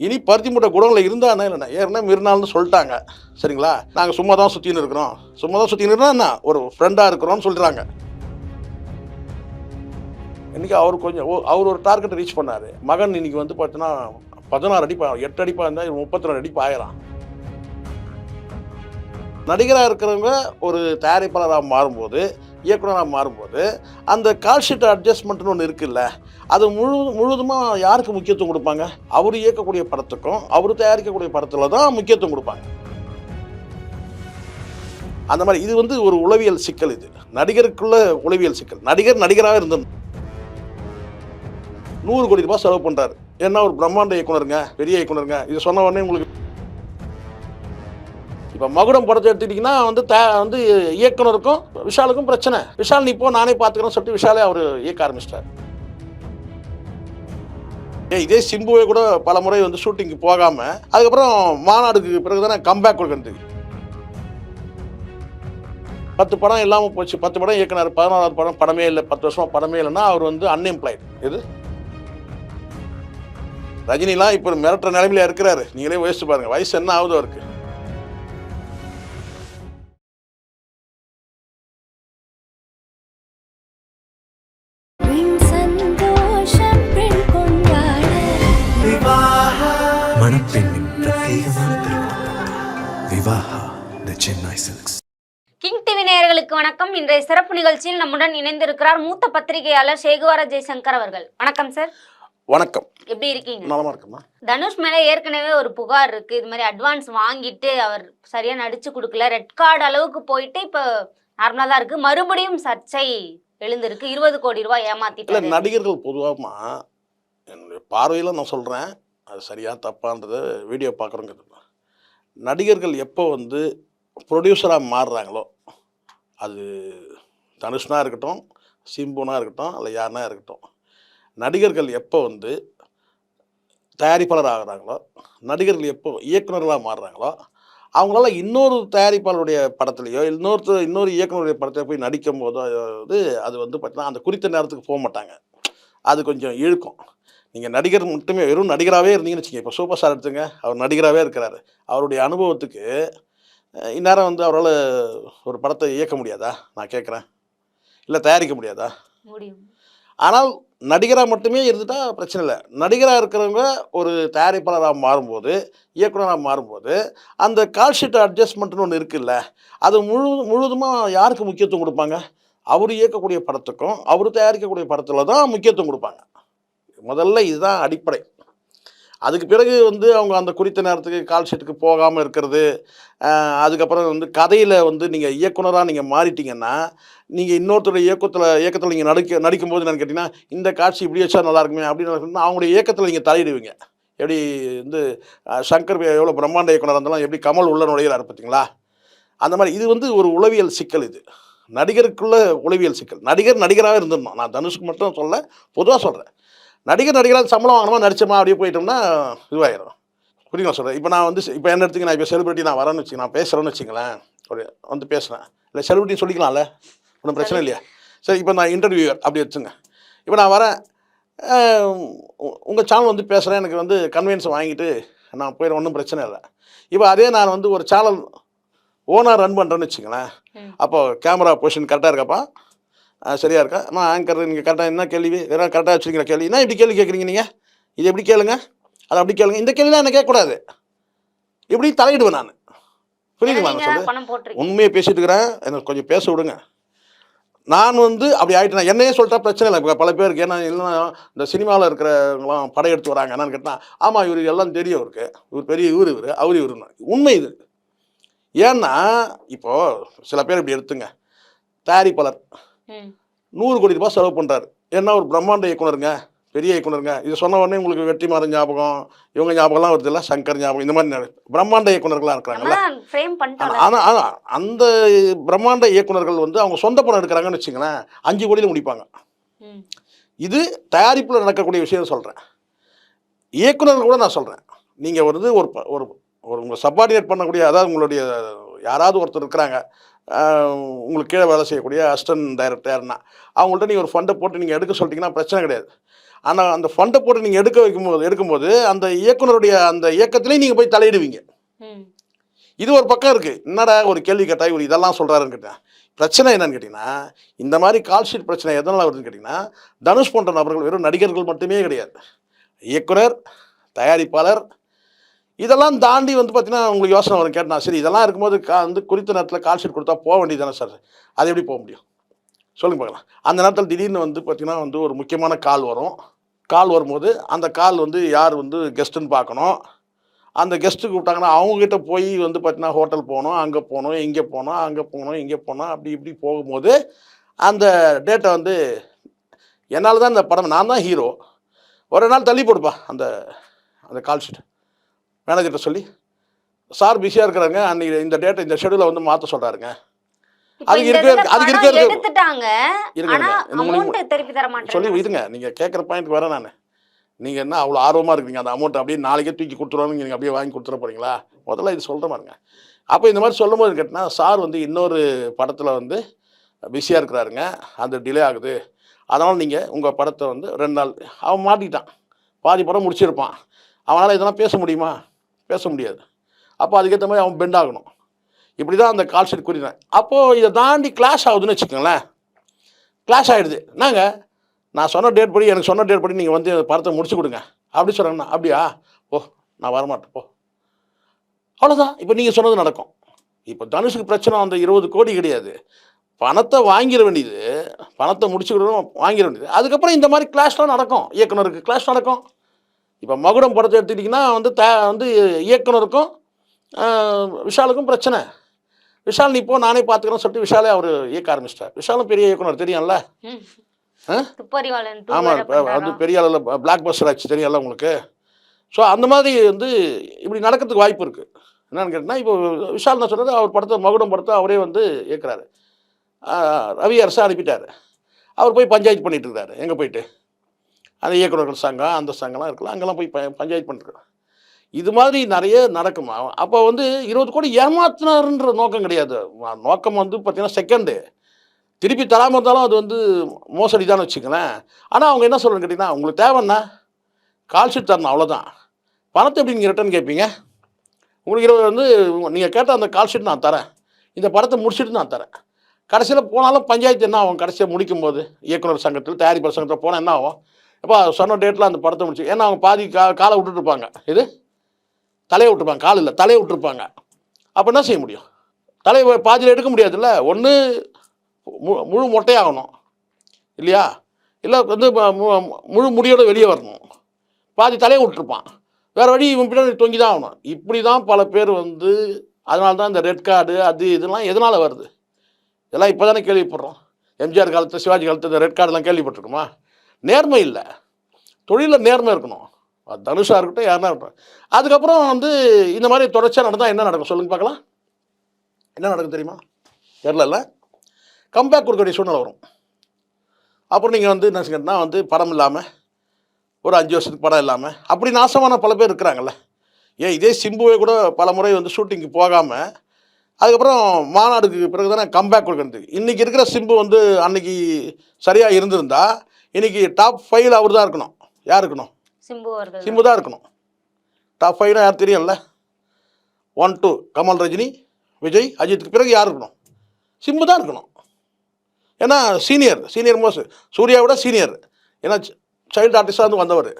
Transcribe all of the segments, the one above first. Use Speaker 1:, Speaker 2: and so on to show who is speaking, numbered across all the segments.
Speaker 1: இனி பருத்தி மூட்டை குடோனில் இருந்தானே இல்லைண்ணா? ஏன்னா மிருநாள்னு சொல்லிட்டாங்க. சரிங்களா? நாங்கள் சும்மா தான் சுற்றின்னு இருக்கிறோம். சும்மா தான் சுற்றின்னு என்ன? ஒரு ஃப்ரெண்டாக இருக்கிறோம்னு சொல்கிறாங்க இன்றைக்கி அவர் கொஞ்சம் ஓ- அவர் ஒரு டார்கெட்டை ரீச் பண்ணார். மகன் இன்னைக்கு வந்து பார்த்தீங்கன்னா பதினாறு அடிப்பா எட்டு அடிப்பாக இருந்தால் முப்பத்தி ரெண்டு அடிப்பு ஆயிரம் நடிகராக இருக்கிறவங்க ஒரு தயாரிப்பாளராக மாறும்போது இயக்குனராக மாறும்போது அந்த கால்ஷீட் அட்ஜஸ்ட்மெண்ட்னு ஒன்று இருக்குல்ல அது முழு முழுவதுமாக யாருக்கு முக்கியத்துவம் கொடுப்பாங்க? அவர் இயக்கக்கூடிய படத்துக்கும் அவர் தயாரிக்கக்கூடிய படத்தில் தான் முக்கியத்துவம் கொடுப்பாங்க. அந்த மாதிரி இது வந்து ஒரு உளவியல் சிக்கல் இது. நடிகருக்குள்ள உளவியல் சிக்கல். நடிகர் நடிகராக இருந்தது நூறு கோடி ரூபாய் செலவு பண்ணுறாரு என்ன ஒரு பிரம்மாண்ட இயக்குனருங்க பெரிய இயக்குனருங்க. இது சொன்ன உடனே உங்களுக்கு இப்போ மகுடம் படத்தை எடுத்துக்கிட்டிங்கன்னா வந்து த வந்து இயக்குனருக்கும் விஷாலுக்கும் பிரச்சனை. விஷால் நீ இப்போ நானே பார்த்துக்கிறேன்னு சொல்லிட்டு விஷாலே அவர் இயக்க ஆரம்பிச்சிட்டார். இதே சிம்புவை கூட பல முறை வந்து ஷூட்டிங்க்கு போகாமல் அதுக்கப்புறம் மாநாடுக்கு பிறகு தானே கம்பேக் கொடுக்கறது. பத்து படம் இல்லாமல் போச்சு. பத்து படம் இயக்குனார். பதினாறாவது படம் படமே இல்லை. பத்து வருஷமா படமே இல்லைன்னா அவர் வந்து அன்எம்ப்ளாய்டு இது ரஜினிலாம் இப்போ மிரட்டுற நிலைமையில இருக்கிறாரு. நீங்களே யோசிச்சு பாருங்க. வயசு என்ன ஆகுது அவருக்கு?
Speaker 2: சென்னை சில்க்ஸ்
Speaker 3: கிங் டிவி நேயர்களுக்கு வணக்கம். இன்றைய சிறப்பு நிகழ்ச்சியில் நம்முடன் இணைந்திருக்கிறார் மூத்த பத்திரிகையாளர் சேகுவார ஜெய்சங்கர் அவர்கள். வணக்கம் சார்
Speaker 1: வணக்கம்.
Speaker 3: எப்படி இருக்கீங்க?
Speaker 1: நலமா இருக்குமா
Speaker 3: தனுஷ் மேல ஏற்கனவே ஒரு புகார் இருக்கு. இது மாதிரி அட்வான்ஸ் வாங்கிட்டு அவர் சரியா நடிச்சு கொடுக்கல. ரெட் கார்டு அளவுக்கு போயிட்டு இப்போ நார்மலா தான் இருக்கு. மறுபடியும் சர்ச்சை எழுந்திருக்கு. இருபது கோடி ரூபாய்
Speaker 1: இல்லை
Speaker 3: ஏமாத்திட்டு
Speaker 1: நடிகர்கள் பொதுவாகமா என்னுடைய பார்வையில் நான் சொல்கிறேன் அது சரியா தப்பான்றது வீடியோ பார்க்குறோங்கிறது நடிகர்கள் எப்போ வந்து ப்ரொடியூசராக மாறுறாங்களோ அது தனுஷ்னா இருக்கட்டும் சிம்புனா இருக்கட்டும் இல்லை யாருனா இருக்கட்டும் நடிகர்கள் எப்போ வந்து தயாரிப்பாளர் ஆகிறாங்களோ நடிகர்கள் எப்போ இயக்குனர்களாக மாறுறாங்களோ அவங்களால இன்னொரு தயாரிப்பாளருடைய படத்துலையோ இன்னொருத்தர் இன்னொரு இயக்குனருடைய படத்தில் போய் நடிக்கும் போதோ வந்து அது வந்து பார்த்தீங்கன்னா அந்த குறித்த நேரத்துக்கு போக மாட்டாங்க. அது கொஞ்சம் இழுக்கும். நீங்கள் நடிகர் மட்டுமே வெறும் நடிகராகவே இருந்தீங்கன்னு வச்சுக்கோங்க. இப்போ சூப்பர் ஸ்டார் எடுத்துங்க அவர் நடிகராகவே இருக்கிறாரு. அவருடைய அனுபவத்துக்கு இந்நேரம் வந்து அவரால் ஒரு படத்தை இயக்க முடியாதா? நான் கேட்குறேன் இல்லை தயாரிக்க முடியாதா?
Speaker 3: முடியும்.
Speaker 1: ஆனால் நடிகராக மட்டுமே இருந்துட்டா பிரச்சனை இல்லை. நடிகராக இருக்கிறவங்க ஒரு தயாரிப்பாளராக மாறும்போது இயக்குனராக மாறும்போது அந்த கால் ஷீட் அட்ஜஸ்ட்மெண்ட்னு ஒன்று இருக்குல்ல அது முழு முழுவதுமாக யாருக்கு முக்கியத்துவம் கொடுப்பாங்க? அவர் இயக்கக்கூடிய படத்துக்கும் அவர் தயாரிக்கக்கூடிய படத்தில் தான் முக்கியத்துவம் கொடுப்பாங்க. முதல்ல இதுதான் அடிப்படை. அதுக்கு பிறகு வந்து அவங்க அந்த குறித்த நேரத்துக்கு கால் ஷீட்டுக்கு போகாமல் இருக்கிறது அதுக்கப்புறம் வந்து கதையில் வந்து நீங்கள் இயக்குனராக நீங்கள் மாறிட்டீங்கன்னா நீங்கள் இன்னொருத்தருடைய இயக்கத்தில் இயக்கத்தில் நீங்கள் நடிக்க நடிக்கும்போது என்னென்னு கேட்டிங்கன்னா இந்த காட்சி இப்படி வச்சா நல்லா இருக்குமே அப்படின்னு அவங்களுடைய இயக்கத்தில் நீங்கள் தலையிடுவீங்க. எப்படி வந்து சங்கர் எவ்வளோ பிரம்மாண்ட இயக்குனர் இருந்தாலும் எப்படி கமல் உள்ள நுழையிறார் பார்த்தீங்களா அந்த மாதிரி இது வந்து ஒரு உளவியல் சிக்கல் இது. நடிகருக்குள்ள உளவியல் சிக்கல். நடிகர் நடிகராகவே இருந்துடணும் நான் தனுஷ்க்கு மட்டும் சொல்ல பொதுவாக சொல்கிறேன் நடிகர் நடிகராக சம்பளம் வாங்கணுமா நடிச்சோமா அப்படியே போயிட்டோம்னா இதுவாயிரும். புரியுங்களா சொல்கிறேன் இப்போ நான் வந்து இப்போ என்ன எடுத்துக்க நான் இப்போ செலிபிரிட்டி நான் வரேன்னு வச்சுங்க நான் பேசுகிறேன்னு வச்சுங்களேன் ஒரு வந்து பேசுகிறேன் இல்லை செலிபிரிட்டி சொல்லிக்கலாம்ல? ஒன்றும் பிரச்சனை இல்லையா? சரி இப்போ நான் இன்டர்வியூ அப்படி வச்சுங்க. இப்போ நான் வரேன். உங்கள் சேனல் வந்து பேசுகிறேன் எனக்கு வந்து கன்வீனியன்ஸ் வாங்கிட்டு நான் போயிட ஒன்றும் பிரச்சனை இல்லை. இப்போ அதே நான் வந்து ஒரு சேனல் ஓனாக ரன் பண்ணுறேன்னு வச்சுங்களேன். அப்போ கேமரா பொசிஷன் கரெக்டாக இருக்காப்பா? ஆ, சரியா இருக்கா? நான் ஆங்கர் நீங்கள் கரெக்டாக என்ன கேள்வி. வேறு கரெக்டாக வச்சுருக்கிற கேள்வி? என்ன இப்படி கேள்வி கேட்குறீங்க நீங்கள் இது எப்படி கேளுங்க? அது அப்படி கேளுங்க. இந்த கேள்விலாம் என்ன கேட்கக்கூடாது. இப்படி தலையிடுவேன் நான். புரியுதுங்களா நான்
Speaker 3: போட்டிருக்கீங்க.
Speaker 1: உண்மையை பேசிட்டு இருக்கிறேன். எனக்கு கொஞ்சம் பேச விடுங்க. நான் வந்து அப்படி ஆகிட்டேன் என்னையே சொல்லிட்டா பிரச்சனை இல்லை. இப்போ பல பேருக்கு ஏன்னா இல்லைன்னா இந்த சினிமாவில் இருக்கிறவங்களாம் படையெடுத்து வராங்க. என்னன்னு கேட்டால் ஆமாம் இவர் எல்லாம் தெரியும் அவருக்கு இவர் பெரிய இவர் இவர் அவர் இவருன்னு. உண்மை இது. ஏன்னா இப்போது சில பேர் இப்படி எடுத்துங்க. தயாரிப்பாளர். நூறு கோடி ரூபாய் செலவு பண்ணுறாரு என்ன ஒரு பிரம்மாண்ட இயக்குனருங்க? பெரிய இயக்குனருங்க. இது சொன்ன உடனே உங்களுக்கு வெற்றிமாறன் ஞாபகம் இவங்க ஞாபகம்லாம் வருது இல்லை? சங்கர் ஞாபகம் இந்த மாதிரி பிரம்மாண்ட இயக்குனர்கள்லாம் இருக்கிறாங்கல்ல? ஆனால் ஆனால் அந்த பிரம்மாண்ட இயக்குனர்கள் வந்து அவங்க சொந்த படம் எடுக்கிறாங்கன்னு வச்சுங்களேன் அஞ்சு கோடியில் முடிப்பாங்க. இது தயாரிப்பில் நடக்கக்கூடிய விஷயம் சொல்கிறேன் இயக்குனர்கள் கூட நான் சொல்கிறேன் நீங்கள் வந்து ஒரு ஒரு ஒரு உங்களை சப்பார்டினேட் பண்ணக்கூடிய அதாவது உங்களுடைய யாராவது ஒருத்தர் இருக்கிறாங்க உங்களுக்கு கீழே வேலை செய்யக்கூடிய அசிஸ்டன்ட் டைரக்டர்னா அவங்கள்ட்ட நீங்கள் ஒரு ஃபண்டை போட்டு நீங்கள் எடுக்க சொல்லிட்டீங்கன்னா பிரச்சனை கிடையாது. ஆனால் அந்த ஃபண்டை போட்டு நீங்கள் எடுக்க வைக்கும்போது எடுக்கும்போது அந்த இயக்குனருடைய அந்த இயக்கத்திலையும் நீங்கள் போய் தலையிடுவீங்க. இது ஒரு பக்கம் இருக்குது என்னடா ஒரு கேள்வி கேட்டால் இவர் இதெல்லாம் சொல்கிறாருன்னு கேட்டேன் பிரச்சனை என்னன்னு கேட்டிங்கன்னா இந்த மாதிரி கால் ஷீட் பிரச்சனை எதனால் வருதுன்னு கேட்டிங்கன்னா தனுஷ் போன்ற நபர்கள் வெறும் நடிகர்கள் மட்டுமே கிடையாது. இயக்குனர் தயாரிப்பாளர் இதெல்லாம் தாண்டி வந்து பார்த்தீங்கன்னா உங்களுக்கு யோசனை வரும் கேட்டா சரி இதெல்லாம் இருக்கும்போது கா வந்து குறித்த நேரத்தில் கால் ஷீட் கொடுத்தா போக வேண்டியது தானே சார் அது எப்படி போக முடியும்? சொல்லுங்க பார்க்கலாம். அந்த நேரத்தில் திடீர்னு வந்து பார்த்தீங்கன்னா வந்து ஒரு முக்கியமான கால் வரும். கால் வரும்போது அந்த கால் வந்து யார் வந்து கெஸ்ட்டுன்னு பார்க்கணும். அந்த கெஸ்ட்டு கூப்பிட்டாங்கன்னா அவங்ககிட்ட போய் வந்து பார்த்தீங்கன்னா ஹோட்டல் போகணும் அங்கே போகணும் இங்கே போகணும் அங்கே போகணும் இங்கே போகணும் அப்படி இப்படி போகும்போது அந்த டேட்டை வந்து என்னால் தான் இந்த படம் நான் தான் ஹீரோ ஒரு நாள் தள்ளி போடுப்பா அந்த அந்த கால் ஷீட் மேனேஜர்கிட்ட சொல்லி சார் பிஸியாக இருக்கிறாங்க அன்றைக்கி இந்த டேட்டை இந்த ஷெடியூலை வந்து மாற்ற சொல்கிறாருங்க அதுக்கு
Speaker 3: இந்த
Speaker 1: இருக்கிற-
Speaker 3: இதுல
Speaker 1: அதுக்கு இருக்கிறது-
Speaker 3: எடுத்துட்டாங்க.
Speaker 1: இருங்க, சொல்லி இருங்க நீங்கள் கேட்குற பாயிண்ட்க்கு வரேன் நான். நீங்கள் என்ன அவ்வளோ ஆர்வமாக இருக்கீங்க அந்த அமௌண்ட் அப்படியே நாளைக்கே தூக்கி கொடுத்துருவாங்க நீங்கள் அப்படியே வாங்கி கொடுத்துட போகிறீங்களா முதல்ல இது சொல்கிற மாதிரிங்க அப்போ இந்த மாதிரி சொல்லும் போது கேட்டினா சார் வந்து இன்னொரு படத்தில் வந்து பிஸியாக இருக்கிறாருங்க. அந்த டிலே ஆகுது. அதனால் நீங்கள் உங்கள் படத்தை வந்து ரெண்டு நாள் அவன் மாட்டிக்கிட்டான். பாதி படம் முடிச்சிருப்பான். அவனால் இதெல்லாம் பேச முடியுமா? பேச முடியாது அப்போ அதுக்கேற்ற மாதிரி அவன் பெண்ட் ஆகணும். இப்படி தான் அந்த கால் ஷீட் குறிக்கிறேன் அப்போது இதை தாண்டி கிளாஷ் ஆகுதுன்னு வச்சுக்கோங்களேன். கிளாஷ் ஆகிடுது நாங்கள் நான் சொன்ன டேட் படி எனக்கு சொன்ன டேட் படி நீங்கள் வந்து அந்த படத்தை முடிச்சு கொடுங்க. அப்படி சொல்கிறேங்கண்ணா அப்படியா? ஓ நான் வரமாட்டேன். போ. அவ்வளோதான் இப்போ நீங்கள் சொன்னது நடக்கும். இப்போ தனுஷுக்கு பிரச்சனை அந்த இருபது கோடி கிடையாது. பணத்தை வாங்கிட வேண்டியது பணத்தை முடிச்சுக்கிடணும் வாங்கிட வேண்டியது. அதுக்கப்புறம் இந்த மாதிரி கிளாஷ்லாம் நடக்கும். இயக்குனருக்கு கிளாஷ் நடக்கும். இப்போ மகுடம் படத்தை எடுத்துக்கிட்டிங்கன்னா வந்து த வந்து இயக்குனருக்கும் விஷாலுக்கும் பிரச்சனை. விஷால் நீ போ நானே பார்த்துக்கிறேன்னு சொல்லிட்டு விஷாலே அவர் இயக்க ஆரம்பிச்சிட்டார். விஷாலும் பெரிய இயக்குனர் தெரியும்ல? ஆமாம் வந்து
Speaker 3: பண்றாராம்.
Speaker 1: பெரிய அளவில் பிளாக் பஸ்டர் ஆச்சு தெரியும்ல உங்களுக்கு? ஸோ அந்த மாதிரி வந்து இப்படி நடக்கிறதுக்கு வாய்ப்பு இருக்குது என்னன்னு கேட்டிங்கன்னா இப்போ விஷால் நான் சொல்கிறது அவர் படத்தை மகுடம் படத்தை அவரே வந்து இயக்குறாரு. ரவி அரசு அனுப்பிட்டார். அவர் போய் பஞ்சாயத்து பண்ணிட்டு இருக்காரு எங்கே போயிட்டு? அந்த இயக்குநர்கள் சங்கம் அந்த சங்கம்லாம் இருக்கலாம் அங்கெல்லாம் போய் ப பஞ்சாயத்து பண்ணுறோம் இது மாதிரி நிறைய நடக்குமா. அப்போ வந்து இருபது கோடி ஏமாத்தினாருன்ற நோக்கம் கிடையாது. நோக்கம் வந்து பார்த்தீங்கன்னா செகண்டு திருப்பி தராமல் இருந்தாலும் அது வந்து மோசடி தான் வச்சுக்கலேன் ஆனால் அவங்க என்ன சொல்கிறேன்னு கேட்டிங்கன்னா உங்களுக்கு தேவைன்னா கால் ஷீட் தரணும் அவ்வளோதான் பணத்தை எப்படி நீங்கள் ரிட்டர்ன் கேட்பீங்க? உங்களுக்கு இருபது வந்து நீங்கள் கேட்ட அந்த கால்ஷீட் நான் தரேன். இந்த படத்தை முடிச்சுட்டு நான் தரேன். கடைசியில் போனாலும் பஞ்சாயத்து என்ன ஆகும்? கடைசியாக முடிக்கும் போது இயக்குநர் சங்கத்தில் தயாரிப்பாளர் சங்கத்தில் போனால் என்ன ஆகும்? அப்போ சொன்ன டேட்டில் அந்த படத்தை முடிச்சு ஏன்னா அவங்க பாதி கா காலை விட்டுட்டுருப்பாங்க. இது? தலையை விட்டுருப்பாங்க கால் இல்லை தலையை விட்டுருப்பாங்க. அப்போ என்ன செய்ய முடியும்? தலையை பாதியில் எடுக்க முடியாதுல்ல? ஒன்று மு முழு மொட்டையாகணும். இல்லையா? இல்லை வந்து மு- முழு முடியோடு வெளியே வரணும். பாதி தலையை விட்டுருப்பான். வேறு வழி இவன் பின்னாடி தொங்கி தான் ஆகணும். இப்படி தான் பல பேர் வந்து அதனால தான் இந்த ரெட் கார்டு அது இதெல்லாம் எதனால் வருது? இதெல்லாம் இப்போ தானே கேள்விப்படுறோம். எம்ஜிஆர் காலத்து சிவாஜி காலத்து இந்த ரெட் கார்டெலாம் கேள்விப்பட்டிருக்குமா? நேர்மை இல்லை. தொழிலில் நேர்மை இருக்கணும். தனுஷாக இருக்கட்டும் யாருனா இருக்கட்டும். அதுக்கப்புறம் வந்து இந்த மாதிரி தொடர்ச்சியாக நடந்தால் என்ன நடக்கும்? சொல்லுங்க பார்க்கலாம். என்ன நடக்கும் தெரியுமா? தெரிலல்ல கம்பேக் கொடுக்க வேண்டிய சூழ்நிலை வரும். அப்புறம் நீங்கள் வந்து என்ன செய்யணும்னா வந்து படம் இல்லாமல் ஒரு அஞ்சு வருஷத்துக்கு படம் இல்லாமல் அப்படி நாசமான பல பேர் இருக்கிறாங்கல்ல. ஏன் இதே சிம்புவே கூட பல முறை வந்து ஷூட்டிங்க்கு போகாமல் அதுக்கப்புறம் மாநாடுக்கு பிறகு தானே கம்பேக் கொடுக்கறது. இன்றைக்கி இருக்கிற சிம்பு வந்து அன்னைக்கு சரியாக இருந்திருந்தால் இன்றைக்கி டாப் ஃபைவ்ல அவர் தான் இருக்கணும். யார் இருக்கணும்?
Speaker 3: சிம்பு
Speaker 1: தான். இருக்கணும். டாப் ஃபைவ்னா யார் தெரியும்ல? ஒன் டூ கமல் ரஜினி விஜய் அஜித்துக்கு பிறகு யார் இருக்கணும்? சிம்பு தான் இருக்கணும். ஏன்னா சீனியர் சீனியர் மோஸ்ட் சூர்யா விட சீனியர் ஏன்னா சைல்டு ஆர்டிஸ்டாக வந்து வந்தவர்.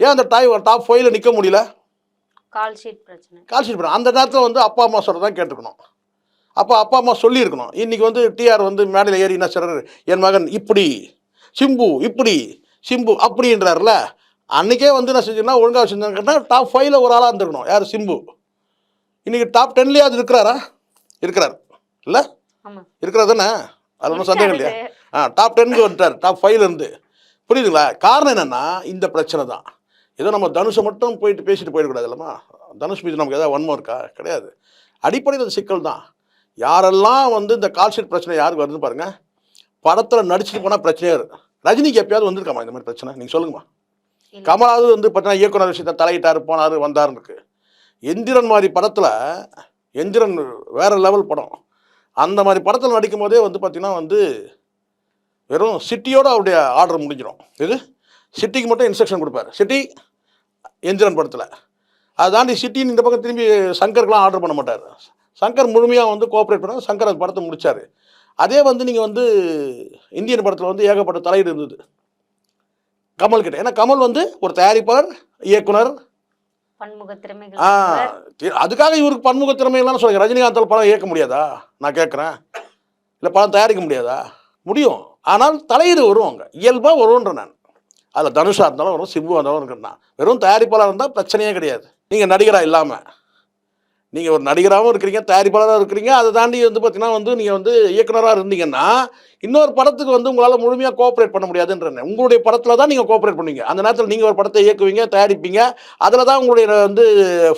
Speaker 1: ஏன் அந்த டாய் டாப் ஃபைவ்ல நிற்க முடியல?
Speaker 3: கால் ஷீட் பிரச்சனை.
Speaker 1: கால் ஷீட் பண்ண அந்த நேரத்தில் வந்து அப்பா அம்மா சொல்கிறத தான் கேட்டுக்கணும். அப்போ அப்பா அம்மா சொல்லியிருக்கணும். இன்றைக்கி வந்து டிஆர் வந்து மேடையில் ஏறி என்ன சொல்கிறாரு என் மகன் இப்படி சிம்பு இப்படி சிம்பு அப்படின்றாருல அன்றைக்கே வந்து என்ன செஞ்சோன்னா ஒழுங்காக செஞ்சாங்கன்னா டாப் ஃபைவ்ல ஒரு ஆளாக இருந்திருக்கணும். யார்? சிம்பு. இன்றைக்கி டாப் டென்லேயே அது இருக்கிறாரா? இருக்கிறார். இல்லை?
Speaker 3: ஆமா.
Speaker 1: இருக்கிறது தானே? அது ஒன்றும் சந்தேகம் இல்லையா? ஆ டாப் டென்க்கு வந்துட்டார். டாப் ஃபைவ்ல இருந்து. புரியுதுங்களா? காரணம் என்னென்னா இந்த பிரச்சனை தான். ஏதோ நம்ம தனுஷை மட்டும் போயிட்டு பேசிட்டு போயிடக்கூடாது இல்லைம்மா. தனுஷ் மீது நமக்கு ஏதாவது வன்மம் இருக்கா? கிடையாது. அடிப்படையில் அது சிக்கல் தான். யாரெல்லாம் வந்து இந்த கால்ஷீட் பிரச்சனை யாருக்கு வருதுன்னு பாருங்க. படத்தில் நடிச்சுட்டு போனால் பிரச்சனையே இருக்கு ரஜினிக்கு எப்பயாவது வந்திருக்காமா இந்த மாதிரி பிரச்சனை? நீங்கள் சொல்லுங்கம்மா. கமலாவது வந்து பார்த்தீங்கன்னா இயக்குனர் விஷயத்தை தலையிட்டார் போனார் வந்தாருன்னு இருக்கு. எந்திரன் மாதிரி படத்தில் எந்திரன் வேற லெவல் படம். அந்த மாதிரி படத்தில் நடிக்கும் போதே வந்து பார்த்தீங்கன்னா வந்து வெறும் சிட்டியோட அவருடைய ஆர்டர் முடிஞ்சிடும். இது சிட்டிக்கு மட்டும் இன்ஸ்ட்ரக்ஷன் கொடுப்பாரு. சிட்டி எந்திரன் படத்தில். அதை தாண்டி சிட்டின்னு இந்த பக்கம் திரும்பி சங்கருக்குலாம் ஆர்டர் பண்ண மாட்டார். சங்கர் முழுமையாக வந்து கோஆப்ரேட் பண்ண சங்கர் அந்த படத்தை முடிச்சார். அதே வந்து நீங்கள் வந்து இந்தியன் படத்தில் வந்து ஏகப்பட்ட தலையீடு இருந்தது. கமல் கிட்ட. ஏன்னா கமல் வந்து ஒரு தயாரிப்பாளர் இயக்குனர். ஆ அதுக்காக இவருக்கு பன்முக திறமைகள்லாம் சொல்லுங்க. ரஜினிகாந்தால் படம் இயக்க முடியாதா? நான் கேட்குறேன். இல்லை படம் தயாரிக்க முடியாதா? முடியும். ஆனால் தலையீடு வரும் அங்கே. இயல்பாக வரும்ன்ற நான். அதில் தனுஷாக இருந்தாலும் வரும் சிம்புவாக இருந்தாலும் இருக்கிறேன் வெறும் தயாரிப்பாளர் இருந்தால் பிரச்சனையே கிடையாது. நீங்கள் நடிகராக இல்லாமல் நீங்கள் ஒரு நடிகராகவும் இருக்கிறீங்க தயாரிப்பாளராக இருக்கிறீங்க அதை தாண்டி வந்து பார்த்தீங்கன்னா வந்து நீங்கள் வந்து இயக்குனராக இருந்தீங்கன்னா இன்னொரு படத்துக்கு வந்து உங்களால் முழுமையாக கோஆப்ரேட் பண்ண முடியாதுன்றேன். உங்களுடைய படத்தில் தான் நீங்கள் கோஆப்ரேட் பண்ணுவீங்க. அந்த நேரத்தில் நீங்கள் ஒரு படத்தை இயக்குவீங்க தயாரிப்பீங்க அதில் தான் உங்களுடைய வந்து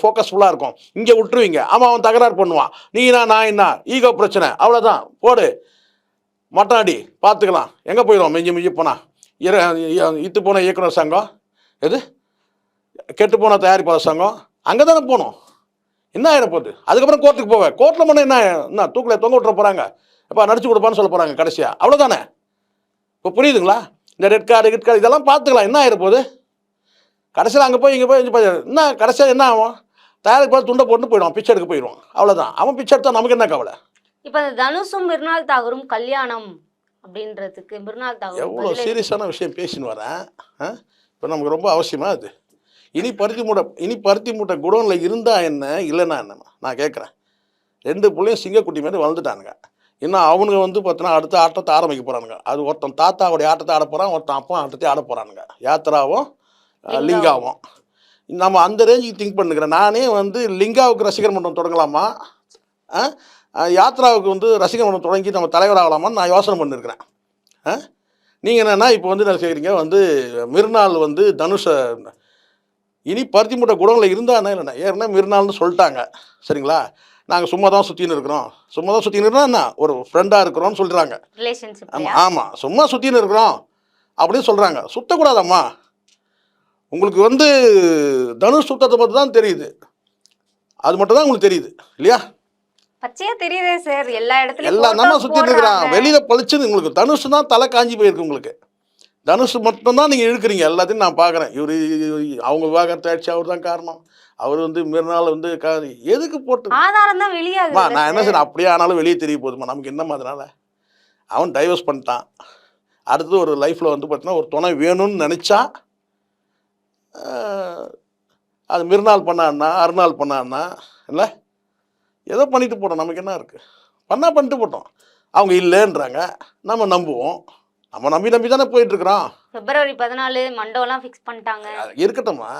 Speaker 1: ஃபோக்கஸ் ஃபுல்லாக இருக்கும். இங்கே விட்டுருவீங்க. ஆமாம் அவன் தகராறு பண்ணுவான். நீ நான் நான் என்ன? ஈகோ பிரச்சனை. அவ்வளோதான் போடு. மட்டாடி பார்த்துக்கலாம் எங்கே போயிடும் மிஞ்சி மிஞ்சி போனால் இத்து போன இயக்குனர் சங்கம். எது? கெட்டு போன தயாரிப்பாளர் சங்கம். அங்கே தானே போகணும். என்ன ஆகிட போகுது? அதுக்கப்புறம் கோர்ட்டுக்கு போவேன். கோர்ட்டில் பண்ண என்ன என்ன தூக்கில் தொங்க விட்டுற போகிறாங்க எப்போ நடிச்சு கொடுப்பான்னு சொல்ல போகிறாங்க கடைசியாக அவ்வளோதானே இப்போ புரியுதுங்களா? இந்த ரெட் கார்டு கிட் கார்டு இதெல்லாம் பார்த்துக்கலாம். என்ன ஆகிட போகுது? கடைசியில் அங்கே போய் இங்கே போய் என்ன கடைசியாக என்ன ஆகும்? தயாரிப்பாளர் துண்டை போட்டு போயிடுவான் பிச்சை எடுக்க போயிடுவான். அவ்வளோதான் அவன் பிச்சை எடுத்தா நமக்கு என்ன கவலை?
Speaker 3: இப்ப தனுஷும் மிருனால் தாகூரும் கல்யாணம் அப்படின்றதுக்கு மிருனால் தாகூர்
Speaker 1: எவ்வளோ சீரியஸான விஷயம் பேசின்னு வரேன். இப்போ நமக்கு ரொம்ப அவசியமா அது? இனி பருத்தி மூட்டை இனி பருத்தி மூட்டை குடோனில் இருந்தா என்ன இல்லைன்னா என்ன நான் கேட்குறேன். ரெண்டு பிள்ளையும் சிங்கக்குட்டி மாதிரி வளர்ந்துட்டானுங்க. இன்னும் அவனுங்க வந்து பார்த்தீங்கன்னா அடுத்த ஆட்டத்தை ஆரம்பிக்க போகிறானுங்க அது ஒருத்தன் தாத்தாவுடைய ஆட்டத்தை ஆட போகிறான் ஒருத்தன் அப்பா ஆட்டத்தை ஆட போகிறானுங்க யாத்திராவும் லிங்காவும். நம்ம அந்த ரேஞ்சுக்கு திங்க் பண்ணுக்கிறேன் நானே வந்து லிங்காவுக்கு ரசிகர் மன்றம் தொடங்கலாமா? யாத்ராவுக்கு வந்து ரசிகர் மன்றம் தொடங்கி நம்ம தலைவராகலாமான்னு நான் யோசனை பண்ணிருக்கிறேன் ஆ நீங்கள் என்னென்னா இப்போ வந்து என்ன செய்கிறீங்க வந்து மிருநாள் வந்து தனுஷை இனி பருத்தி மூட்டை குடங்களில் இருந்தானே இல்லைண்ணா? ஏன்னா மிருநாள்னு சொல்லிட்டாங்க. சரிங்களா? நாங்கள் சும்மா தான் சுற்றின்னு இருக்கிறோம். சும்மா தான் சுற்றின்னு இருக்கிறோம் என்ன? ஒரு ஃப்ரெண்டாக இருக்கிறோம்னு சொல்கிறாங்க ஆமாம் ஆமாம் சும்மா சுற்றின்னு இருக்கிறோம். அப்படின்னு சொல்கிறாங்க சுத்தக்கூடாதம்மா? உங்களுக்கு வந்து தனுஷ் சுத்தத்தை பற்றி தான் தெரியுது. அது மட்டும் தான் உங்களுக்கு தெரியுது. இல்லையா?
Speaker 3: பச்சையா தெரியுதே சார். எல்லா இடத்துலயும்
Speaker 1: எல்லாம் தான் சுற்றிட்டு இருக்கிறான். வெளியில பளிச்சுன்னு உங்களுக்கு தனுஷ் தான் தலை காஞ்சி போயிருக்கு உங்களுக்கு. தனுஷ் மட்டும்தான் நீங்கள் இழுக்கிறீங்க. எல்லாத்தையும் நான் பார்க்குறேன். இவர் அவங்க விவாகரத்து ஆயிடுச்சு அவர் தான் காரணம். அவர் வந்து மறுநாள் வந்து எதுக்கு போட்டு
Speaker 3: ஆதாரம் தான்
Speaker 1: நான் என்ன செய்யணும் அப்படியே ஆனாலும் வெளியே தெரிய போகுதுமா நமக்கு என்னம்மா அதனால? அவன் டைவர்ஸ் பண்ணிட்டான். அடுத்து ஒரு லைஃப்பில் வந்து பார்த்தீங்கன்னா ஒரு துணை வேணும்னு நினச்சா அது மிருநாள் பண்ணான்னா அறுநாள் பண்ணான்னா இல்லை? ஏதோ பண்ணிட்டு போட்டோம். நமக்கு என்ன இருக்குது பண்ணா பண்ணிட்டு போட்டோம். அவங்க இல்லைன்றாங்க. நம்ம நம்புவோம். நம்ம நம்பி நம்பி தானே போயிட்டுருக்குறோம்
Speaker 3: பிப்ரவரி பதினாலு மண்டபம்லாம் ஃபிக்ஸ் பண்ணிட்டாங்க.
Speaker 1: இருக்கட்டும்மா.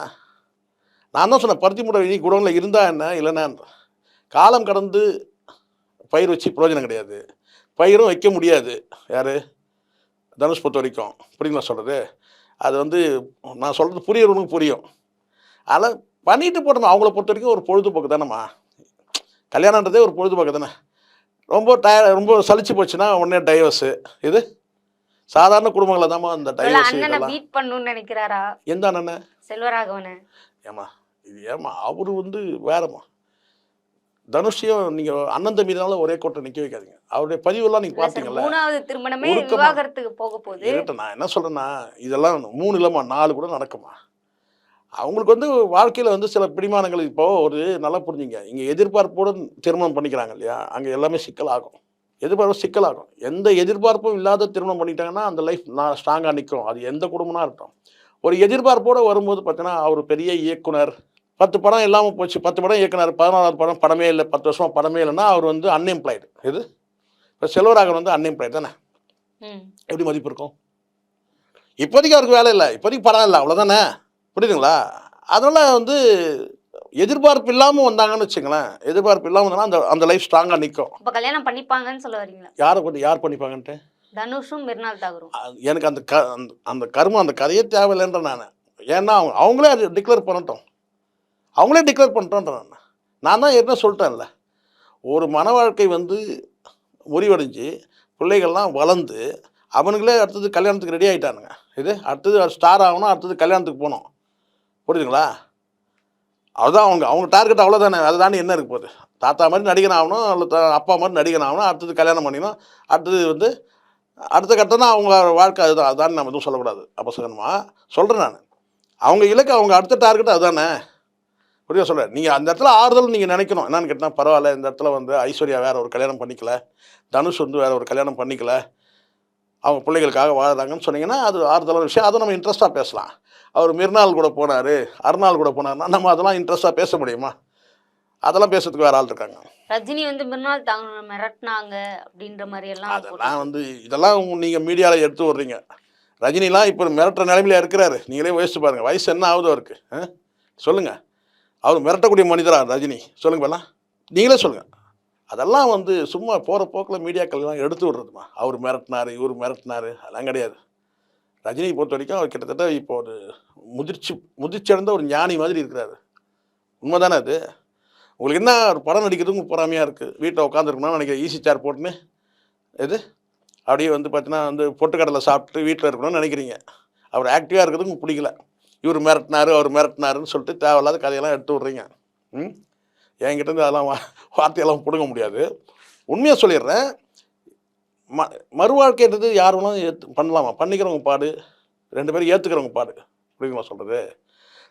Speaker 1: நான் தான் சொன்னேன் பருத்தி மூட்டை இனி குடோனில் இருந்தா என்ன இல்லைன்னா? காலம் கடந்து பயிர் வச்சு பிரயோஜனம் கிடையாது. பயிரும் வைக்க முடியாது. யார்? தனுஷ் பொறுத்த வரைக்கும். புரியுங்களா சொல்கிறது அது வந்து நான் சொல்கிறது புரியறவனுக்கு புரியும். அதனால் பண்ணிட்டு போட்டோம் அவங்கள பொறுத்த வரைக்கும் ஒரு பொழுதுபோக்கு தானேம்மா. கல்யாணன்றதே ஒரு பொழுதுபோக்கு தானே. ரொம்ப டய ரொம்ப சலிச்சு போச்சுன்னா உடனே டைவர்ஸு இது? சாதாரண குடும்பங்களில் தாம்மா அந்த டைவர்ஸ்
Speaker 3: பீட் பண்ணணும்னு நினைக்கிறாரா?
Speaker 1: எந்த அண்ணனை?
Speaker 3: செல்வராகவனை.
Speaker 1: ஏம்மா இது ஏம்மா அவர் வந்து வேறம்மா. தனுஷையும் நீங்கள் அண்ணன் தம்பினால ஒரே கோட்டை நிற்க வைக்காதீங்க. அவருடைய பதிவெல்லாம்
Speaker 3: சார்
Speaker 1: பார்த்தீங்கல்ல
Speaker 3: மூணாவது திருமணமே. விவாகரத்துக்கு போக போகுது.
Speaker 1: நான் என்ன சொல்கிறேன்னா இதெல்லாம் மூணு இல்லைம்மா நாலு கூட நடக்குமா அவங்களுக்கு வந்து வாழ்க்கையில் வந்து சில பிடிமானங்கள் இப்போ ஒரு நல்லா புரிஞ்சுங்க. இங்கே எதிர்பார்ப்போடு திருமணம் பண்ணிக்கிறாங்க இல்லையா? அங்கே எல்லாமே சிக்கலாகும். எதிர்பார்ப்பு சிக்கலாகும். எந்த எதிர்பார்ப்பும் இல்லாத திருமணம் பண்ணிட்டாங்கன்னா அந்த லைஃப் நான் ஸ்ட்ராங்காக நிற்கும் அது எந்த குடும்பம்னா இருக்கட்டும். ஒரு எதிர்பார்ப்போடு வரும்போது பார்த்தீங்கன்னா அவர் பெரிய இயக்குனர். பத்து படம் இல்லாமல் போச்சு. பத்து படம் இயக்குனர். பதினாறாவது படம் படமே இல்லை. பத்து வருஷமா படமே இல்லைன்னா அவர் வந்து அன்எம்ப்ளாய்டு இது இப்போ செல்வராகவன் வந்து அன்எம்ப்ளாய்டு தானே. எப்படி மதிப்பு இருக்கும்? இப்போதைக்கு அவருக்கு வேலை இல்லை. இப்போதைக்கு படம் இல்லை. அவ்வளோதானே புரியுதுங்களா? அதனால் வந்து எதிர்பார்ப்பு இல்லாமல் வந்தாங்கன்னு வச்சுங்களேன் எதிர்பார்ப்பு இல்லாமல் வந்தாங்கன்னா அந்த அந்த லைஃப் ஸ்ட்ராங்காக நிற்கும்
Speaker 3: அப்ப கல்யாணம் பண்ணிப்பாங்கன்னு சொல்ல வரீங்களா?
Speaker 1: யாரை கொண்டு யார் பண்ணிப்பாங்கன்ட்டு?
Speaker 3: தனுஷும் மிருனால் தாகூரும்.
Speaker 1: எனக்கு அந்த க அந்த அந்த கர்மம் அந்த கதையே தேவையில்லைன்ற நான். ஏன்னா அவங்க அவங்களே அது டிக்ளேர் பண்ணட்டும். அவங்களே டிக்ளேர் பண்ணிட்டோன்ற நான். நான் தான் ஏற்கனவே சொல்லிட்டேன்ல. ஒரு மன வாழ்க்கை வந்து முறிவடைஞ்சு பிள்ளைகள்லாம் வளர்ந்து அவனுங்களே அடுத்தது கல்யாணத்துக்கு ரெடி ஆகிட்டானுங்க இது அடுத்தது ஸ்டார் ஆகணும் அடுத்தது கல்யாணத்துக்கு போகணும். புரியுதுங்களா? அதுதான் அவங்க அவங்க டார்கெட் அவ்வளோதானே அதை தாண்டி என்ன இருக்கு போகுது? தாத்தா மாதிரி நடிகன் ஆகணும் அல்லது தா- அப்பா மாதிரி நடிகன் ஆகணும் அடுத்தது கல்யாணம் பண்ணிக்கணும் அடுத்தது வந்து அடுத்த கட்டம்னா அவங்க வாழ்க்கை. அதுதான் அதுதான் நம்ம எதுவும் சொல்லக்கூடாது. அபசகனமா சொல்கிறேன் நான். அவங்க இலக்கு அவங்க அடுத்த டார்கெட் அதுதானே. புரியா சொல்கிறேன் நீங்கள் அந்த இடத்துல ஆறுதல் நீங்கள் நினைக்கணும். என்னன்னு கேட்டால் பரவாயில்ல இந்த இடத்துல வந்து ஐஸ்வர்யா வேறு ஒரு கல்யாணம் பண்ணிக்கல. தனுஷ் வந்து வேறு ஒரு கல்யாணம் பண்ணிக்கல. அவங்க பிள்ளைகளுக்காக வாழுறாங்கன்னு சொன்னீங்கன்னா அது ஆறுதலான விஷயம். அதை நம்ம இன்ட்ரெஸ்ட்டாக பேசலாம். அவர் மிர்னால் கூட போனார் அருணாள் கூட போனார்னா நம்ம அதெல்லாம் இன்ட்ரெஸ்ட்டாக பேச முடியுமா? அதெல்லாம் பேசுறதுக்கு வேற ஆள் இருக்காங்க.
Speaker 3: ரஜினி வந்து மிருநாள் தாங்க மிரட்டினாங்க அப்படின்ற மாதிரி எல்லாம்
Speaker 1: அதெல்லாம் வந்து இதெல்லாம் நீங்கள் மீடியாவில் எடுத்து விட்றீங்க. ரஜினிலாம் இப்போ மிரட்டுற நிலைமையில இருக்கிறாரு. நீங்களே யோசிச்சு பாருங்க வயசு என்ன ஆகுது அவருக்கு ஆ? சொல்லுங்க. அவர் மிரட்டக்கூடிய மனிதரா ரஜினி? சொல்லுங்க பேலாம் நீங்களே சொல்லுங்க. அதெல்லாம் வந்து சும்மா போகிற போக்கில் மீடியாக்கள்லாம் எடுத்து விடுறதுமா அவர் மிரட்டினார் இவர் மிரட்டினார் அதெல்லாம் கிடையாது. ரஜினியை பொறுத்த வரைக்கும் அவர் கிட்டத்தட்ட இப்போ ஒரு முதிர்ச்சி முதிர்ச்சியடைந்த ஒரு ஞானி மாதிரி இருக்கிறாரு. உண்மைதானே அது? உங்களுக்கு என்ன ஒரு படம் நடிக்கிறதுக்கு பொறாமையாக இருக்குது வீட்டில் உட்காந்துருக்கணும்னு நினைக்கிறேன் ஈஸி சேர் போட்டுன்னு. எது? அப்படியே வந்து பார்த்தீங்கன்னா வந்து பொட்டுக்கடலை சாப்பிட்டு வீட்டில் இருக்கணும்னு நினைக்கிறீங்க. அவர் ஆக்டிவாக இருக்கிறதுக்கு பிடிக்கல. இவர் மிரட்டினாரு அவர் மிரட்டினாருன்னு சொல்லிட்டு தேவையில்லாத கதையெல்லாம் எடுத்து விட்றீங்க. ம்? என்கிட்ட இருந்து அதெல்லாம் வா- வார்த்தையெல்லாம் பிடுங்க முடியாது. உண்மையாக சொல்லிடுறேன். ம மறுவாழ்க்கைன்றது யார் வேணாலும் ஏற்று பண்ணலாமா? பண்ணிக்கிறவங்க பாடு. ரெண்டு பேரும் ஏற்றுக்கிறவங்க பாடு. புரியுங்களா சொல்கிறது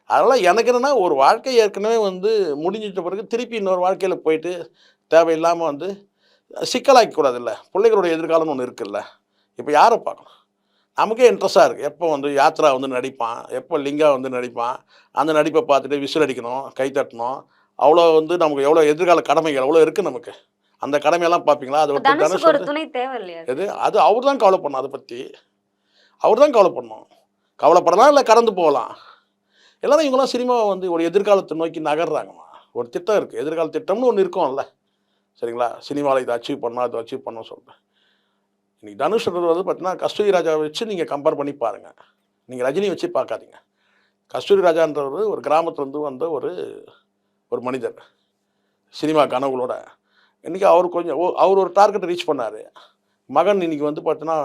Speaker 1: அதனால் எனக்கு என்னென்னா ஒரு வாழ்க்கை ஏற்கனவே வந்து முடிஞ்சிட்ட பிறகு திருப்பி இன்னொரு வாழ்க்கையில் போயிட்டு தேவையில்லாமல் வந்து சிக்கலாக்கி கூடாதுல்ல பிள்ளைகளோட எதிர்காலம்னு ஒன்று இருக்குல்ல. இப்போ யாரை பார்க்கணும்? நமக்கே இன்ட்ரெஸ்டாக இருக்குது எப்போ வந்து யாத்ரா வந்து நடிப்பான்? எப்போ லிங்கா வந்து நடிப்பான்? அந்த நடிப்பை பார்த்துட்டு விசில் அடிக்கணும் கை தட்டணும். அவ்வளோ வந்து நமக்கு எவ்வளோ எதிர்கால கடமைகள் எவ்வளோ இருக்குது நமக்கு. அந்த கடமையெல்லாம் பார்ப்பீங்களா? அதை தனுஷ்
Speaker 3: ஒரு இல்லையா
Speaker 1: எது? அது அவர் தான் கவலை பண்ணணும் அதை பற்றி அவர் தான் கவலை பண்ணணும். கவலைப்படலாம் இல்லை கடந்து போகலாம். எல்லாரும் இவங்களாம் சினிமாவை வந்து ஒரு எதிர்காலத்தை நோக்கி நகர்றாங்கம்மா. ஒரு திட்டம் இருக்குது எதிர்கால திட்டம்னு ஒன்று இருக்கும்ல. சரிங்களா? சினிமாவில் இதை அச்சீவ் பண்ணணும் அதை அச்சீவ் பண்ணணும் சொல்லிட்டு. இன்னைக்கு தனுஷ்ன்றது வந்து பார்த்தீங்கன்னா கஸ்தூரி ராஜாவை வச்சு நீங்கள் கம்பேர் பண்ணி பாருங்கள் நீங்கள் ரஜினி வச்சு பார்க்காதீங்க. கஸ்தூரி ராஜான்றவர் ஒரு கிராமத்துலேருந்து வந்த ஒரு ஒரு மனிதர் சினிமா கனவுகளோட இன்றைக்கி அவர் கொஞ்சம் அவர் ஒரு டார்கெட்டை ரீச் பண்ணார். மகன் இன்னைக்கு வந்து பார்த்தீங்கன்னா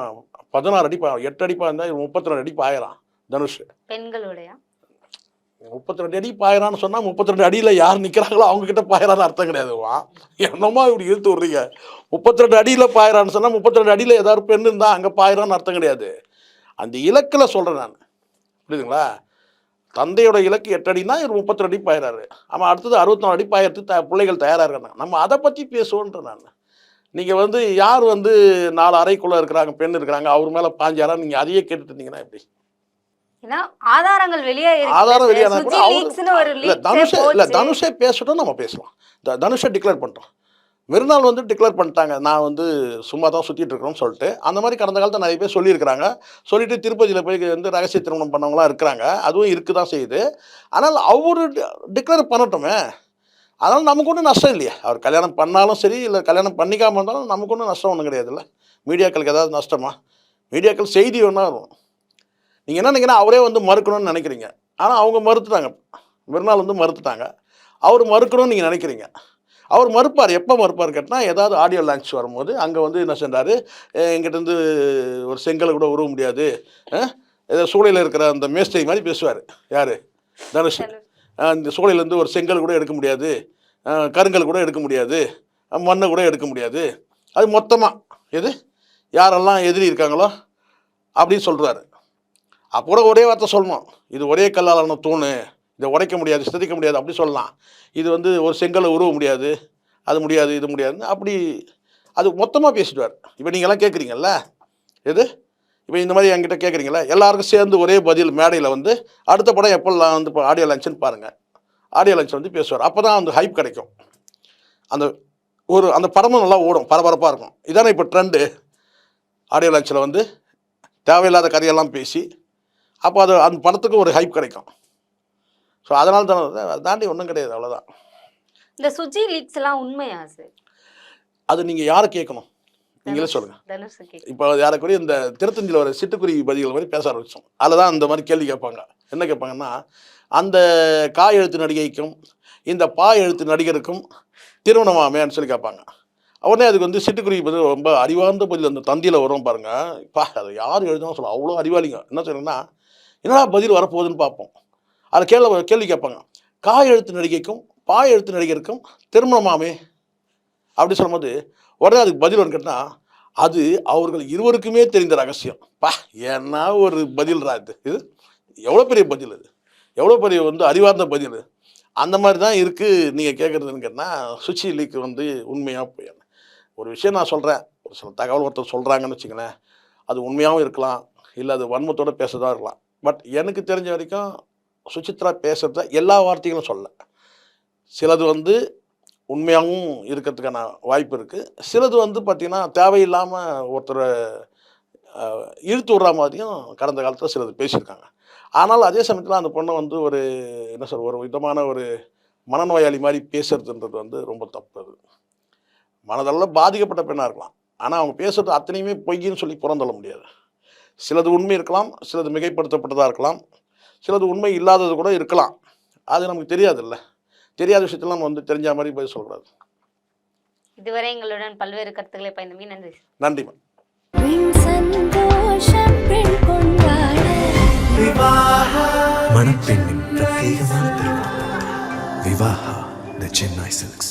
Speaker 1: பதினாறு அடி பா எட்டு அடி பாய்ந்தா முப்பத்தி ரெண்டு அடி பாயிறான் தனுஷ்.
Speaker 3: பெண்களுடைய?
Speaker 1: முப்பத்தி ரெண்டு அடி பாயிறான்னு சொன்னால் முப்பத்தி ரெண்டு அடியில் யார் நிற்கிறாங்களோ அவங்க கிட்ட பாயிறான்னு அர்த்தம் கிடையாதுவா என்னமா இப்படி இழுத்து விட்றீங்க? முப்பத்தி ரெண்டு அடியில் பாயிறான்னு சொன்னால் முப்பத்தி ரெண்டு அடியில் ஏதாவது பெண் இருந்தால் அங்கே பாயிறான்னு அர்த்தம் கிடையாது. அந்த இலக்கில் சொல்கிறேன் நான். புரியுதுங்களா? தந்தையோட இலக்கு எட்டு அடினா இவர் முப்பத்தி அடி பாயிறாரு. ஆமாம் அடுத்தது அறுபத்தி நாலு அடி பாயறதுக்கு த பிள்ளைகள் தயாராக இருக்காங்க. நம்ம அதை பற்றி பேசுவோன்ற நான். நீங்கள் வந்து யார் வந்து நாலு அறைக்குள்ளே இருக்கிறாங்க பெண் இருக்கிறாங்க அவர் மேலே பாஞ்சாரா நீங்கள் அதையே கேட்டுட்டு இருந்தீங்கன்னா எப்படி?
Speaker 3: ஆதாரங்கள் வெளியே
Speaker 1: ஆதாரம் இல்ல தனுஷே இல்ல. தனுஷே பேசட்டும் நம்ம பேசலாம். த தனுஷை டிக்ளேர் பண்ணிட்டோம் மறுநாள் வந்து டிக்ளேர் பண்ணிட்டாங்க. நான் வந்து சும்மா தான் சுற்றிட்டு இருக்கிறோம்னு சொல்லிட்டு. அந்த மாதிரி கடந்த காலத்தில் நிறைய பேர் சொல்லியிருக்கிறாங்க. சொல்லிட்டு திருப்பதியில் போய் வந்து ரகசிய திருமணம் பண்ணவங்களாம் இருக்கிறாங்க. அதுவும் இருக்கு தான் செய்யுது. ஆனால் அவர் டிக்ளேர் பண்ணட்டுமே. அதனால் நமக்கு ஒன்றும் நஷ்டம் இல்லையா. அவர் கல்யாணம் பண்ணாலும் சரி இல்லை கல்யாணம் பண்ணிக்காமல் இருந்தாலும் நமக்கு ஒன்றும் நஷ்டம் ஒன்றும் கிடையாதுல்ல. மீடியாக்களுக்கு ஏதாவது நஷ்டமா? மீடியாக்கள் செய்தி ஒன்றா வரும். நீங்கள் என்ன நினைக்கிறீங்கன்னா அவரே வந்து மறுக்கணும்னு நினைக்கிறீங்க. ஆனால் அவங்க மறுத்துட்டாங்க. மறுநாள் வந்து மறுத்துட்டாங்க. அவர் மறுக்கணும்னு நீங்கள் நினைக்கிறீங்க. அவர் மறுப்பார். எப்போ மறுப்பார் கேட்டால் ஏதாவது ஆடியோ லான்ச் வரும்போது அங்கே வந்து என்ன செஞ்சார் எங்கிட்டேருந்து ஒரு செங்கலை கூட உருவ முடியாது. ஏதோ சூளையில் இருக்கிற அந்த மேஸ்திரி மாதிரி பேசுவார். யார்? தனுஷ். அஹ், இந்த சூளையிலேருந்து ஒரு செங்கல் கூட எடுக்க முடியாது. கருங்கல் கூட எடுக்க முடியாது. மண்ணை கூட எடுக்க முடியாது. அது மொத்தமாக எது? யாரெல்லாம் எதிரி இருக்காங்களோ அப்படின்னு சொல்கிறாரு அப்போ ஒரே வார்த்தை சொல்லணும். இது ஒரே கல்லாலான தூண். இதை உடைக்க முடியாது சிதைக்க முடியாது அப்படி சொல்லலாம். இது வந்து ஒரு செங்கலை உருவ முடியாது அது முடியாது இது முடியாதுன்னு அப்படி அது மொத்தமாக பேசிடுவார். இப்போ நீங்கள்லாம் கேட்குறீங்கல்ல? எது? இப்போ இந்த மாதிரி என்கிட்ட கேட்குறீங்களா எல்லாருக்கும் சேர்ந்து ஒரே பதில் மேடையில் வந்து அடுத்த படம் எப்போல்லாம் வந்து இப்போ ஆடியோ லஞ்சுன்னு பாருங்கள் ஆடியோ லஞ்ச் வந்து பேசுவார். அப்போ தான் அந்த ஹைப் கிடைக்கும். அந்த ஒரு அந்த படமும் நல்லா ஓடும் பரபரப்பாக இருக்கும். இதானே இப்போ ட்ரெண்டு ஆடியோ லஞ்சில் வந்து தேவையில்லாத கதையெல்லாம் பேசி அப்போ அது அந்த படத்துக்கு ஒரு ஹைப் கிடைக்கும். ஸோ அதனால தான் அதை தாண்டி ஒன்றும் கிடையாது அவ்வளோதான்
Speaker 3: இந்த சுஜி லீக்ஸ் எல்லாம் உண்மையா சார்?
Speaker 1: அது நீங்கள் யாரை கேட்கணும்? நீங்களே
Speaker 3: கேக்கு
Speaker 1: இப்போ யாரைக்குரிய இந்த திருத்தஞ்சியில் வர சிட்டுக்குருவி பதிகள் மாதிரி பேச ஆரம்பிச்சோம். அதில் தான் அந்த மாதிரி கேள்வி கேட்பாங்க. என்ன கேட்பாங்கன்னா அந்த காய் எழுத்து நடிகைக்கும் இந்த பா எழுத்து நடிகருக்கும் திருமணமாமேன்னு சொல்லி கேட்பாங்க. உடனே அதுக்கு வந்து சிட்டுக்குருவி பதில் ரொம்ப அறிவார்ந்த பதில் அந்த தந்தியில் வரும் பாருங்க. பா அதை யார் எழுதணும் சொல்ல அவ்வளோ அறிவாளிங்க. என்ன சொல்லுங்கன்னா என்னடா பதில் வரப்போகுதுன்னு பார்ப்போம். அதை கேள்வி கேள்வி கேட்பாங்க. காய் எழுத்து நடிகைக்கும் பா எழுத்து நடிகருக்கும் திருமணமாமே? அப்படி சொல்லும்போது உடனே அதுக்கு பதில் ஒன்று கேட்டால் அது அவர்கள் இருவருக்குமே தெரிந்த ரகசியம். பா என்ன ஒரு பதில்ரா இது இது எவ்வளோ பெரிய பதில் இது எவ்வளோ பெரிய வந்து அறிவார்ந்த பதில் அந்த மாதிரி தான் இருக்குது நீங்கள் கேட்குறதுன்னு கேட்டால் சுச்சி லீக்கு வந்து உண்மையாக போய் ஒரு விஷயம் நான் சொல்கிறேன் ஒரு சில தகவல் ஒருத்தர் சொல்கிறாங்கன்னு வச்சுங்களேன் அது உண்மையாகவும் இருக்கலாம். இல்லை அது வன்மத்தோட பேசுறதாக இருக்கலாம். பட் எனக்கு தெரிஞ்ச வரைக்கும் சுசித்ரா பேசுகிறத எல்லா வார்த்தைகளும் சொல்ல. சிலது வந்து உண்மையாகவும் இருக்கிறதுக்கான வாய்ப்பு இருக்குது சிலது வந்து பார்த்திங்கன்னா தேவையில்லாமல் ஒருத்தரை இழுத்து விடுற மாதிரியும் கடந்த காலத்தில் சிலது பேசியிருக்காங்க. ஆனால் அதே சமயத்தில் அந்த பொண்ணை வந்து ஒரு என்ன சொல் ஒரு விதமான ஒரு மனநோயாளி மாதிரி பேசுறதுன்றது வந்து ரொம்ப தப்பு அது. மனதளவில் பாதிக்கப்பட்ட பெண்ணாக இருக்கலாம். ஆனால் அவங்க பேசுறது அத்தனையுமே பொய்ன்னு சொல்லி புறந்தள்ள முடியாது. சிலது உண்மை இருக்கலாம் சிலது மிகைப்படுத்தப்பட்டதாக இருக்கலாம். சிலது உண்மை இல்லாதது கூட இருக்கலாம். அது நமக்கு தெரியாதுல்ல. தெரியாத விஷயத்துல நம்ம வந்து தெரிஞ்ச மாதிரி போய் சொல்லக்கூடாது
Speaker 3: இதுவரை எங்களுடன் பல்வேறு கருத்துக்களை பயந்தமே நன்றி
Speaker 4: கொண்டாட.
Speaker 2: மணப்பெண்ணின் பிரத்யேகமான திருமணம். விவாஹா த சென்னை சில்க்ஸ்